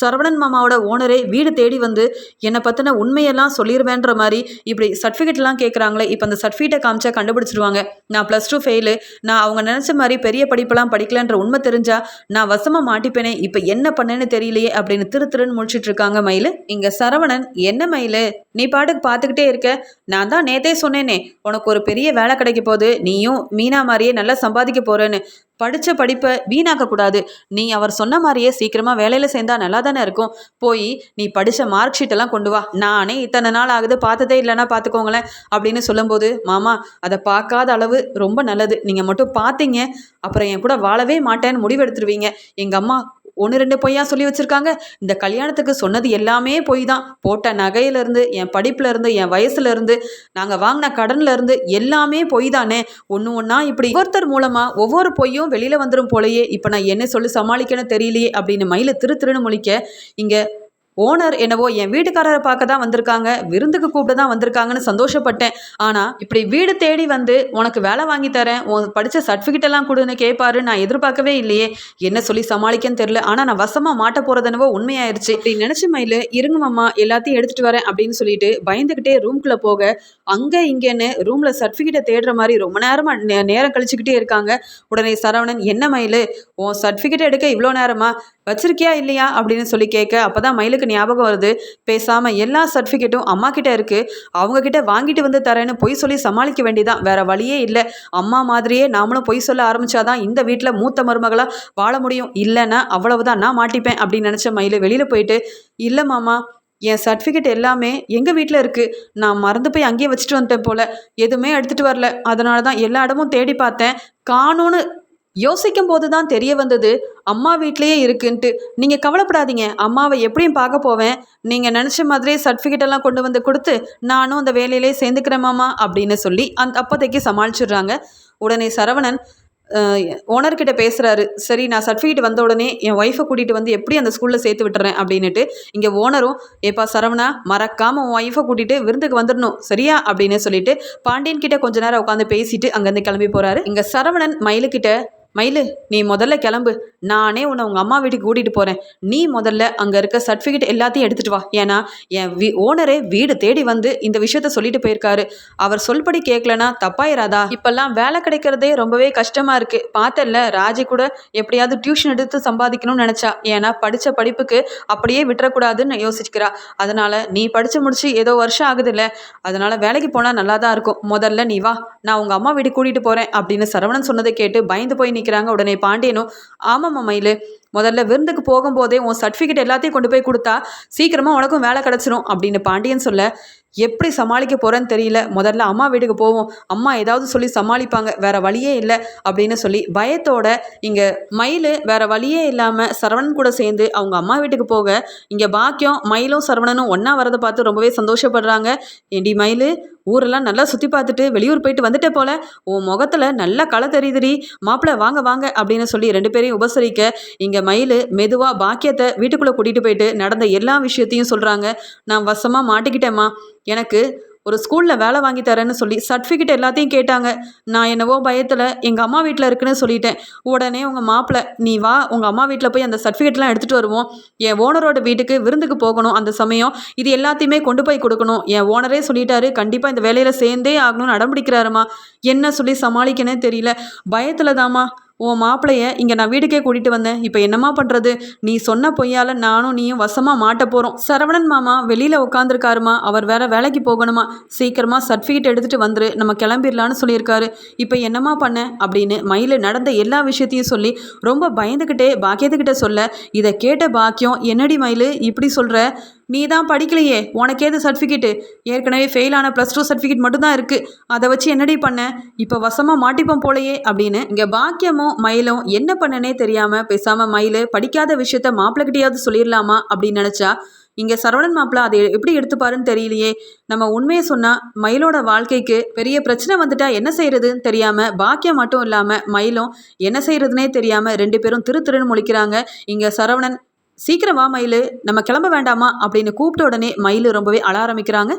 சரவணன் மாமாவோட ஓனரே வீடு தேடி வந்து என்னை பற்றின உண்மையெல்லாம் சொல்லிடுவேன்ற மாதிரி இப்படி சர்டிஃபிகேட்லாம் கேட்குறாங்களே இப்போ அந்த சர்டிஃபிகேட்டை காமிச்சா கண்டுபிடிச்சிடுவாங்க நான் ப்ளஸ் டூ ஃபெயிலு நான் அவங்க நினச்ச மாதிரி பெரிய படிப்பெல்லாம் படிக்கலன்ற உண்மை தெரிஞ்சா நான் வசமாக மாட்டிப்பேனே இப்போ என்ன பண்ணேன்னு தெரியலையே அப்படின்னு திரு திருன்னு முடிச்சிட்டு இருக்காங்க மயில். இங்கே சரவணன் என்ன மயில்? நீ பாட்டுக்கு பார்த்துக்கிட்டே இருக்க. நான் தான் நேத்தே சொன்னேனே உனக்கு ஒரு பெரிய வேலை கிடைக்க போகுது. நீயும் மீனா மாதிரியே நல்லா சம்பாதிக்க போகிறேன்னு படித்த படிப்பை வீணாக்கக்கூடாது. நீ அவர் சொன்ன மாதிரியே சீக்கிரமாக வேலையில் சேர்ந்தா நல்லா தானே இருக்கும். போய் நீ படித்த மார்க் ஷீட்டெல்லாம் கொண்டு வா. நானே இத்தனை நாள் ஆகுது பார்த்ததே இல்லைன்னா பார்த்துக்கோங்களேன் அப்படின்னு சொல்லும்போது மாமா அதை பார்க்காத அளவு ரொம்ப நல்லது. நீங்கள் மட்டும் பார்த்தீங்க. அப்புறம் என் கூட வாழவே மாட்டேன்னு முடிவெடுத்துருவீங்க. எங்கள் அம்மா ஒன்று ரெண்டு பொய்யா சொல்லி வச்சுருக்காங்க. இந்த கல்யாணத்துக்கு சொன்னது எல்லாமே பொய் தான் போட்ட நகையிலேருந்து என் படிப்புலேருந்து என் வயசுலேருந்து நாங்கள் வாங்கின கடன்லேருந்து எல்லாமே பொய் தானே ஒன்று ஒன்றா இப்படி ஒவ்வொருத்தர் மூலமாக ஒவ்வொரு பொய்யும் வெளியில் வந்துடும் போலயே. இப்போ நான் என்ன சொல்லி சமாளிக்கணும் தெரியலையே அப்படின்னு மயில திரு திருன்னு முழிக்க இங்கே ஓனர் என்னவோ என் வீட்டுக்காரரை பார்க்க தான் வந்திருக்காங்க விருந்துக்கு கூப்பிட்டு தான் வந்திருக்காங்கன்னு சந்தோஷப்பட்டேன். ஆனால் இப்படி வீடு தேடி வந்து உனக்கு வேலை வாங்கி தரேன் உன் படித்த சர்டிஃபிகேட் எல்லாம் கொடுன்னு கேட்பாரு நான் எதிர்பார்க்கவே இல்லையே. என்ன சொல்லி சமாளிக்கன்னு தெரில ஆனால் நான் வசமாக மாட்ட போகிறது உண்மையாயிருச்சு. இப்படி நினச்ச மயில் இருங்க மாமா எல்லாத்தையும் எடுத்துகிட்டு வரேன் அப்படின்னு சொல்லிட்டு பயந்துக்கிட்டே ரூம்குள்ளே போக அங்கே இங்கேன்னு ரூமில் சர்டிஃபிகேட்டை தேடுற மாதிரி ரொம்ப நேரமாக நே நேரம் கழிச்சுக்கிட்டே இருக்காங்க. உடனே சரவணன் என்ன மயில்? உன் சர்டிஃபிகேட் எடுக்க இவ்வளோ நேரமா? வச்சிருக்கியா இல்லையா? அப்படின்னு சொல்லி கேட்க அப்போ தான் மயிலுக்கு ஞாபகம் வருது. பேசாமல் எல்லா சர்டிஃபிகேட்டும் அம்மா கிட்ட இருக்குது அவங்கக்கிட்ட வாங்கிட்டு வந்து தரேன்னு பொய் சொல்லி சமாளிக்க வேண்டியதான் வேற வழியே இல்லை. அம்மா மாதிரியே நாமளும் பொய் சொல்ல ஆரம்பிச்சாதான் இந்த வீட்டில் மூத்த மருமகளாக வாழ முடியும். இல்லைன்னா அவ்வளவுதான் நான் மாட்டிப்பேன் அப்படின்னு நினச்ச மயில் வெளியில் போயிட்டு இல்லை மாமா என் சர்டிஃபிகேட் எல்லாமே எங்கள் வீட்டில் இருக்குது நான் மறந்து போய் அங்கேயே வச்சுட்டு வந்துட்டேன் போல். எதுவுமே எடுத்துகிட்டு வரல. அதனால தான் எல்லா இடமும் தேடி பார்த்தேன். காணோன்னு யோசிக்கும் போது தான் தெரிய வந்தது அம்மா வீட்லேயே இருக்குன்ட்டு. நீங்கள் கவலைப்படாதீங்க. அம்மாவை எப்படியும் பார்க்க போவேன். நீங்கள் நினச்ச மாதிரியே சர்டிஃபிகேட் எல்லாம் கொண்டு வந்து கொடுத்து நானும் அந்த வேலையிலே சேர்ந்துக்கிறேன் மாமா அப்படின்னு சொல்லி அந்த அப்போதைக்கு சமாளிச்சிடுறாங்க. உடனே சரவணன் ஓனர்கிட்ட பேசுகிறாரு சரி நான் சர்டிஃபிகேட் வந்த உடனே என் ஒய்ஃபை கூட்டிகிட்டு வந்து எப்படி அந்த ஸ்கூலில் சேர்த்து விட்டுறேன் அப்படின்னுட்டு இங்கே ஓனரும் ஏப்பா சரவணா மறக்காமல் உன் ஒய்ஃபை கூட்டிகிட்டு விருந்துக்கு வந்துடணும் சரியா? அப்படின்னு சொல்லிட்டு பாண்டியன் கிட்ட கொஞ்ச நேரம் உட்காந்து பேசிட்டு அங்கேருந்து கிளம்பி போகிறாரு இங்கே சரவணன் மயிலுக்கிட்ட மயிலு நீ முதல்ல கிளம்பு. நானே உன்னை உங்கள் அம்மா வீட்டுக்கு கூட்டிகிட்டு போகிறேன் நீ முதல்ல அங்கே இருக்க சர்டிஃபிகேட் எல்லாத்தையும் எடுத்துகிட்டு வா. ஏன்னா என் வீ ஓனரே வீடு தேடி வந்து இந்த விஷயத்த சொல்லிட்டு போயிருக்காரு. அவர் சொல்படி கேட்கலனா தப்பாயிராதா? இப்போல்லாம் வேலை கிடைக்கிறதே ரொம்பவே கஷ்டமாக இருக்குது பார்த்தல ராஜி கூட எப்படியாவது டியூஷன் எடுத்து சம்பாதிக்கணும்னு நினச்சா. ஏன்னா படித்த படிப்புக்கு அப்படியே விட்டுறக்கூடாதுன்னு யோசிக்கிறா அதனால் நீ படித்து முடிச்சு ஏதோ வருஷம் ஆகுதுல்ல. அதனால் வேலைக்கு போனால் நல்லா தான் இருக்கும். முதல்ல நீ வா. நான் உங்கள் அம்மா வீட்டுக்கு கூட்டிகிட்டு போகிறேன் அப்படின்னு சரவணன் சொன்னதை கேட்டு பயந்து போய் நீ நிற்கிறாங்க உடனே பாண்டியனும் ஆமாம்மா மயிலு முதல்ல விருந்துக்கு போகும்போதே உன் சர்டிஃபிகேட் எல்லாத்தையும் கொண்டு போய் கொடுத்தா சீக்கிரமாக உனக்கும் வேலை கிடச்சிரும் அப்படின்னு பாண்டியன் சொல்ல எப்படி சமாளிக்க போகிறேன்னு தெரியல. முதல்ல அம்மா வீட்டுக்கு போவோம். அம்மா ஏதாவது சொல்லி சமாளிப்பாங்க. வேற வழியே இல்லை அப்படின்னு சொல்லி பயத்தோட இங்கே மயில் வேற வழியே இல்லாமல் சரவணன் கூட சேர்ந்து அவங்க அம்மா வீட்டுக்கு போக இங்கே பாக்கியம் மயிலும் சரவணனும் ஒன்றா வரதை பார்த்து ரொம்பவே சந்தோஷப்படுறாங்க. ஏண்டி மயில் ஊரெல்லாம் நல்லா சுற்றி பார்த்துட்டு வெளியூர் போயிட்டு வந்துட்டே போல. உன் முகத்தில் நல்லா களை தெரியுதுடி. மாப்பிள்ளை வாங்க வாங்க அப்படின்னு சொல்லி ரெண்டு பேரையும் உபசரிக்க இங்கே மயில் மெதுவாக பாக்கியத்தை வீட்டுக்குள்ளே கூட்டிகிட்டு போயிட்டு நடந்த எல்லா விஷயத்தையும் சொல்கிறாங்க நான் வசமாக மாட்டிக்கிட்டேம்மா. எனக்கு ஒரு ஸ்கூலில் வேலை வாங்கி தரேன்னு சொல்லி சர்டிஃபிகேட் எல்லாத்தையும் கேட்டாங்க. நான் என்னவோ பயத்தில் எங்கள் அம்மா வீட்டில் இருக்குன்னு சொல்லிட்டேன். உடனே உங்கள் மாப்பிள்ளை நீ வா உங்கள் அம்மா வீட்டில் போய் அந்த சர்டிஃபிகேட்லாம் எடுத்துகிட்டு வருவோம். என் ஓனரோட வீட்டுக்கு விருந்துக்கு போகணும் அந்த சமயம். இது எல்லாத்தையுமே கொண்டு போய் கொடுக்கணும். என் ஓனரே சொல்லிட்டாரு கண்டிப்பாக இந்த வேலையில் சேர்ந்தே ஆகணும்னு அடம்பிடிக்கிறாருமா என்ன சொல்லி சமாளிக்கனே தெரியல. பயத்தில் தாம்மா உன் மாப்பிள்ளைய இங்கே நான் வீட்டுக்கே கூட்டிகிட்டு வந்தேன். இப்போ என்னம்மா பண்ணுறது நீ சொன்ன பொய்யால் நானும் நீயும் வசமாக மாட்ட போகிறோம் சரவணன் மாமா வெளியில் உட்காந்துருக்காருமா அவர் வேற வேலைக்கு போகணுமா. சீக்கிரமாக சர்டிஃபிகேட் எடுத்துகிட்டு வந்துரு. நம்ம கிளம்பிடலான்னு சொல்லியிருக்காரு. இப்போ என்னம்மா பண்ண? அப்படின்னு மயில் நடந்த எல்லா விஷயத்தையும் சொல்லி ரொம்ப பயந்துக்கிட்டே பாக்கியத்துக்கிட்ட சொல்ல இதை கேட்ட பாக்கியம் என்னடி மயில் இப்படி சொல்கிற நீ தான் படிக்கலையே. உனக்கு ஏது சர்டிஃபிகேட்டு ஏற்கனவே ஃபெயிலான ப்ளஸ் டூ சர்டிஃபிகேட் மட்டும்தான் இருக்குது அதை வச்சு என்னடி பண்ண? இப்போ வசமாக மாட்டிப்போம் போலையே அப்படின்னு இங்கே பாக்கியமும் மயிலும் என்ன பண்ணனே தெரியாமல் பேசாமல் மயில் படிக்காத விஷயத்த மாப்பிள்ளைகிட்டையாவது சொல்லிடலாமா அப்படின்னு நினச்சா இங்கே சரவணன் மாப்பிள்ள அதை எப்படி எடுத்துப்பாருன்னு தெரியலையே. நம்ம உண்மையை சொன்னால் மயிலோட வாழ்க்கைக்கு பெரிய பிரச்சனை வந்துட்டா என்ன செய்யறதுன்னு தெரியாமல் பாக்கியம் மட்டும் இல்லாமல் மயிலும் என்ன செய்யறதுனே தெரியாமல் ரெண்டு பேரும் திரு திருன்னு முழிக்கிறாங்க. இங்கே சரவணன் சீக்கிரம் வா மயில். நம்ம கிளம்ப வேண்டாமா? அப்படின்னு கூப்பிட்ட உடனே மயில் ரொம்பவே அழ ஆரம்பிக்கிறாங்க.